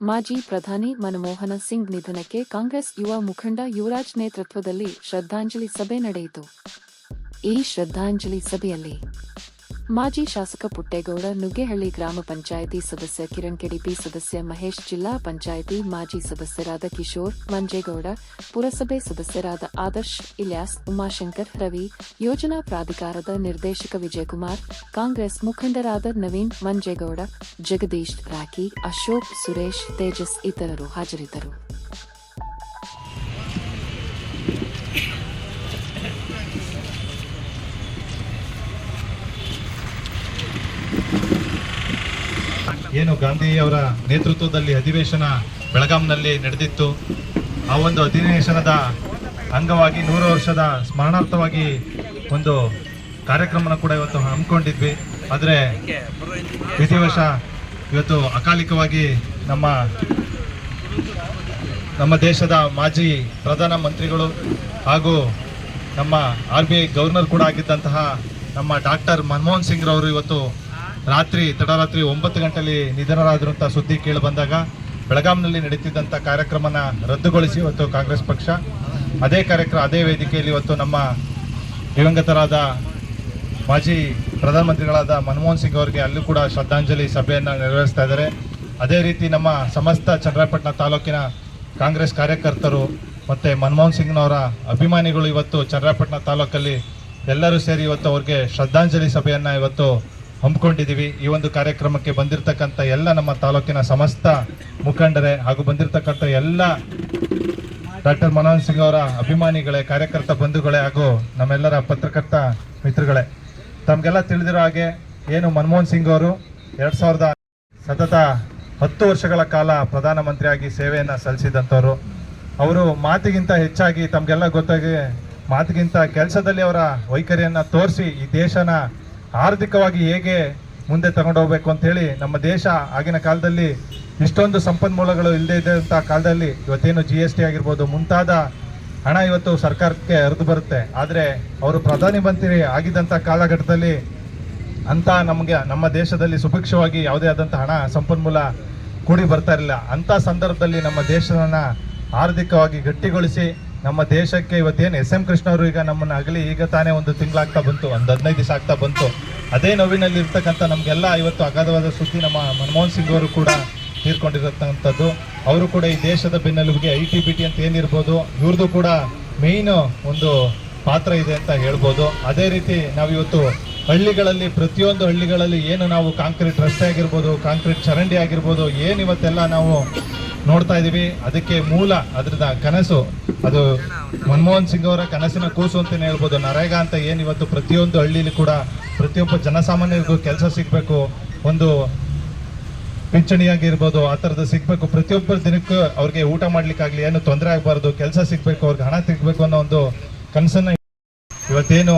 ಮಾಜಿ ಪ್ರಧಾನಿ ಮನಮೋಹನ ಸಿಂಗ್ ನಿಧನಕ್ಕೆ ಕಾಂಗ್ರೆಸ್ ಯುವ ಮುಖಂಡ ಯುವರಾಜ್ ನೇತೃತ್ವದಲ್ಲಿ ಶ್ರದ್ಧಾಂಜಲಿ ಸಭೆ ನಡೆಯಿತು. ಈ ಶ್ರದ್ಧಾಂಜಲಿ ಸಭೆಯಲ್ಲಿ ಮಾಜಿ ಶಾಸಕ ಪುಟ್ಟೇಗೌಡ, ನುಗ್ಗೆಹಳ್ಳಿ ಗ್ರಾಮ ಪಂಚಾಯಿತಿ ಸದಸ್ಯ ಕಿರಣ್ ಕೆಡಿಪಿ ಸದಸ್ಯ ಮಹೇಶ್, ಜಿಲ್ಲಾ ಪಂಚಾಯಿತಿ ಮಾಜಿ ಸದಸ್ಯರಾದ ಕಿಶೋರ್ ಮಂಜೇಗೌಡ, ಪುರಸಭೆ ಸದಸ್ಯರಾದ ಆದರ್ಶ್ ಇಲ್ಯಾಸ್, ಉಮಾಶಂಕರ್, ರವಿ, ಯೋಜನಾ ಪ್ರಾಧಿಕಾರದ ನಿರ್ದೇಶಕ ವಿಜಯಕುಮಾರ್, ಕಾಂಗ್ರೆಸ್ ಮುಖಂಡರಾದ ನವೀನ್ ಮಂಜೇಗೌಡ, ಜಗದೀಶ್ ರಾಖಿ, ಅಶೋಕ್ ಸುರೇಶ್, ತೇಜಸ್ ಇತರರು ಹಾಜರಿದ್ದರು. ಏನು ಗಾಂಧಿಯವರ ನೇತೃತ್ವದಲ್ಲಿ ಅಧಿವೇಶನ ಬೆಳಗಾಂನಲ್ಲಿ ನಡೆದಿತ್ತು, ಆ ಒಂದು ಅಧಿವೇಶನದ ಅಂಗವಾಗಿ ನೂರು ವರ್ಷದ ಸ್ಮರಣಾರ್ಥವಾಗಿ ಒಂದು ಕಾರ್ಯಕ್ರಮನ ಕೂಡ ಇವತ್ತು ಹಮ್ಮಿಕೊಂಡಿದ್ವಿ. ಆದರೆ ವಿಧಿವಶ ಇವತ್ತು ಅಕಾಲಿಕವಾಗಿ ನಮ್ಮ ನಮ್ಮ ದೇಶದ ಮಾಜಿ ಪ್ರಧಾನ ಮಂತ್ರಿಗಳು ಹಾಗೂ ನಮ್ಮ ಆರ್ ಬಿ ಐ ಗವರ್ನರ್ ಕೂಡ ಆಗಿದ್ದಂತಹ ನಮ್ಮ ಡಾಕ್ಟರ್ ಮನಮೋಹನ್ ಸಿಂಗ್ರವರು ಇವತ್ತು ರಾತ್ರಿ, ತಡರಾತ್ರಿ ಒಂಬತ್ತು ಗಂಟೆಯಲ್ಲಿ ನಿಧನರಾದಿರುವಂಥ ಸುದ್ದಿ ಕೇಳಿ ಬಂದಾಗ ಬೆಳಗಾಂನಲ್ಲಿ ನಡೀತಿದ್ದಂಥ ಕಾರ್ಯಕ್ರಮನ ರದ್ದುಗೊಳಿಸಿ ಇವತ್ತು ಕಾಂಗ್ರೆಸ್ ಪಕ್ಷ. ಅದೇ ಕಾರ್ಯಕ್ರಮ ಅದೇ ವೇದಿಕೆಯಲ್ಲಿ ಇವತ್ತು ನಮ್ಮ ದಿವಂಗತರಾದ ಮಾಜಿ ಪ್ರಧಾನಮಂತ್ರಿಗಳಾದ ಮನಮೋಹನ್ ಸಿಂಗ್ ಅವರಿಗೆ ಅಲ್ಲೂ ಕೂಡ ಶ್ರದ್ಧಾಂಜಲಿ ಸಭೆಯನ್ನು ನೆರವೇರಿಸ್ತಾ ಇದ್ದಾರೆ. ಅದೇ ರೀತಿ ನಮ್ಮ ಸಮಸ್ತ ಚನ್ನರಾಯಪಟ್ಟಣ ತಾಲೂಕಿನ ಕಾಂಗ್ರೆಸ್ ಕಾರ್ಯಕರ್ತರು ಮತ್ತು ಮನಮೋಹನ್ ಸಿಂಗ್ನವರ ಅಭಿಮಾನಿಗಳು ಇವತ್ತು ಚನ್ನರಾಯಪಟ್ಟಣ ತಾಲೂಕಲ್ಲಿ ಎಲ್ಲರೂ ಸೇರಿ ಇವತ್ತು ಅವ್ರಿಗೆ ಶ್ರದ್ಧಾಂಜಲಿ ಸಭೆಯನ್ನು ಇವತ್ತು ಹಮ್ಮಿಕೊಂಡಿದ್ದೀವಿ. ಈ ಒಂದು ಕಾರ್ಯಕ್ರಮಕ್ಕೆ ಬಂದಿರತಕ್ಕಂಥ ಎಲ್ಲ ನಮ್ಮ ತಾಲೂಕಿನ ಸಮಸ್ತ ಮುಖಂಡರೇ ಹಾಗೂ ಬಂದಿರತಕ್ಕಂಥ ಎಲ್ಲ ಡಾಕ್ಟರ್ ಮನಮೋಹನ್ ಸಿಂಗ್ ಅವರ ಅಭಿಮಾನಿಗಳೇ, ಕಾರ್ಯಕರ್ತ ಬಂಧುಗಳೇ ಹಾಗೂ ನಮ್ಮೆಲ್ಲರ ಪತ್ರಕರ್ತ ಮಿತ್ರಗಳೇ. ತಮಗೆಲ್ಲ ತಿಳಿದಿರೋ ಹಾಗೆ ಏನು ಮನಮೋಹನ್ ಸಿಂಗ್ ಅವರು ಎರಡು ಸಾವಿರದ ಸತತ ಹತ್ತು ವರ್ಷಗಳ ಕಾಲ ಪ್ರಧಾನಮಂತ್ರಿಯಾಗಿ ಸೇವೆಯನ್ನು ಸಲ್ಲಿಸಿದಂಥವ್ರು. ಅವರು ಮಾತಿಗಿಂತ ಹೆಚ್ಚಾಗಿ ತಮಗೆಲ್ಲ ಗೊತ್ತಾಗಿ ಮಾತಿಗಿಂತ ಕೆಲಸದಲ್ಲಿ ಅವರ ವೈಖರಿಯನ್ನು ತೋರಿಸಿ ಈ ದೇಶನ ಆರ್ಥಿಕವಾಗಿ ಹೇಗೆ ಮುಂದೆ ತಗೊಂಡು ಹೋಗ್ಬೇಕು ಅಂತೇಳಿ ನಮ್ಮ ದೇಶ ಆಗಿನ ಕಾಲದಲ್ಲಿ ಇಷ್ಟೊಂದು ಸಂಪನ್ಮೂಲಗಳು ಇಲ್ಲದೆ ಇದ್ದಂಥ ಕಾಲದಲ್ಲಿ ಇವತ್ತೇನು ಜಿ ಎಸ್ ಟಿ ಆಗಿರ್ಬೋದು ಮುಂತಾದ ಹಣ ಇವತ್ತು ಸರ್ಕಾರಕ್ಕೆ ಹರಿದು ಬರುತ್ತೆ. ಆದರೆ ಅವರು ಪ್ರಧಾನಿ ಮಂತ್ರಿ ಆಗಿದ್ದಂಥ ಕಾಲಘಟ್ಟದಲ್ಲಿ ಅಂತ ನಮಗೆ, ನಮ್ಮ ದೇಶದಲ್ಲಿ ಸುಭಿಕ್ಷವಾಗಿ ಯಾವುದೇ ಆದಂಥ ಹಣ ಸಂಪನ್ಮೂಲ ಕೂಡಿ ಬರ್ತಾ ಇರಲಿಲ್ಲ. ಅಂಥ ಸಂದರ್ಭದಲ್ಲಿ ನಮ್ಮ ದೇಶವನ್ನು ಆರ್ಥಿಕವಾಗಿ ಗಟ್ಟಿಗೊಳಿಸಿ ನಮ್ಮ ದೇಶಕ್ಕೆ ಇವತ್ತೇನು ಎಸ್ ಎಂ ಕೃಷ್ಣ ಅವರು ಈಗ ನಮ್ಮನ್ನ ಅಗಲಿ, ಈಗ ತಾನೇ ಒಂದು ತಿಂಗಳಾಗ್ತಾ ಬಂತು, ಒಂದು ಹದಿನೈದು ದಿವಸ ಆಗ್ತಾ ಬಂತು. ಅದೇ ನೋವಿನಲ್ಲಿ ಇರ್ತಕ್ಕಂಥ ನಮಗೆಲ್ಲ ಇವತ್ತು ಅಗಾಧವಾದ ಸುದ್ದಿ ನಮ್ಮ ಮನಮೋಹನ್ ಸಿಂಗ್ ಅವರು ಕೂಡ ತೀರ್ಕೊಂಡಿರತಕ್ಕಂಥದ್ದು ಅವರು ಕೂಡ ಈ ದೇಶದ ಬೆನ್ನೆಲುಬಿಗೆ ಐ ಟಿ ಬಿ ಟಿ ಅಂತ ಏನಿರ್ಬೋದು ಇವ್ರದ್ದು ಕೂಡ ಮೇಯ್ನ್ ಒಂದು ಪಾತ್ರ ಇದೆ ಅಂತ ಹೇಳ್ಬೋದು. ಅದೇ ರೀತಿ ನಾವು ಇವತ್ತು ಹಳ್ಳಿಗಳಲ್ಲಿ, ಪ್ರತಿಯೊಂದು ಹಳ್ಳಿಗಳಲ್ಲಿ ಏನು ನಾವು ಕಾಂಕ್ರೀಟ್ ರಸ್ತೆ ಆಗಿರ್ಬೋದು, ಕಾಂಕ್ರೀಟ್ ಚರಂಡಿ ಆಗಿರ್ಬೋದು, ಏನು ಇವತ್ತೆಲ್ಲ ನಾವು ನೋಡ್ತಾ ಇದೀವಿ. ಅದಕ್ಕೆ ಮೂಲ ಅದ್ರದ ಕನಸು, ಅದು ಮನಮೋಹನ್ ಸಿಂಗ್ ಅವರ ಕನಸಿನ ಕೂಸು ಅಂತಲೇ ಹೇಳ್ಬೋದು. ನರೇಗಾ ಅಂತ ಏನು ಇವತ್ತು ಪ್ರತಿಯೊಂದು ಹಳ್ಳಿಲಿ ಕೂಡ ಪ್ರತಿಯೊಬ್ಬ ಜನಸಾಮಾನ್ಯರಿಗೂ ಕೆಲಸ ಸಿಗಬೇಕು. ಒಂದು ಪಿಂಚಣಿಯಾಗಿರ್ಬೋದು, ಆ ಥರದ್ದು ಸಿಗ್ಬೇಕು. ಪ್ರತಿಯೊಬ್ಬರ ದಿನಕ್ಕೂ ಅವ್ರಿಗೆ ಊಟ ಮಾಡ್ಲಿಕ್ಕಾಗ್ಲಿ ಏನು ತೊಂದರೆ ಆಗಬಾರ್ದು, ಕೆಲಸ ಸಿಗ್ಬೇಕು, ಅವ್ರಿಗೆ ಹಣ ಸಿಗಬೇಕು ಅನ್ನೋ ಒಂದು ಕನಸನ್ನ ಇವತ್ತೇನು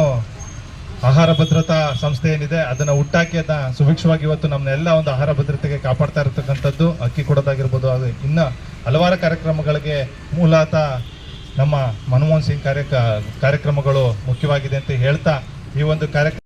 ಆಹಾರ ಭದ್ರತಾ ಸಂಸ್ಥೆ ಏನಿದೆ ಅದನ್ನ ಹುಟ್ಟಾಕಿ ಅದನ್ನ ಸುಭಿಕ್ಷವಾಗಿ ಇವತ್ತು ನಮ್ಮನ್ನೆಲ್ಲ ಒಂದು ಆಹಾರ ಭದ್ರತೆಗೆ ಕಾಪಾಡ್ತಾ ಇರತಕ್ಕಂಥದ್ದು. ಅಕ್ಕಿ ಕೊಡೋದಾಗಿರ್ಬೋದು, ಅದು ಇನ್ನ ಹಲವಾರು ಕಾರ್ಯಕ್ರಮಗಳಿಗೆ ಮೂಲತಃ ನಮ್ಮ ಮನಮೋಹನ್ ಸಿಂಗ್ ಕಾರ್ಯ ಕಾರ್ಯಕ್ರಮಗಳು ಮುಖ್ಯವಾಗಿದೆ ಅಂತ ಹೇಳ್ತಾ ಈ ಒಂದು ಕಾರ್ಯಕ್ರಮ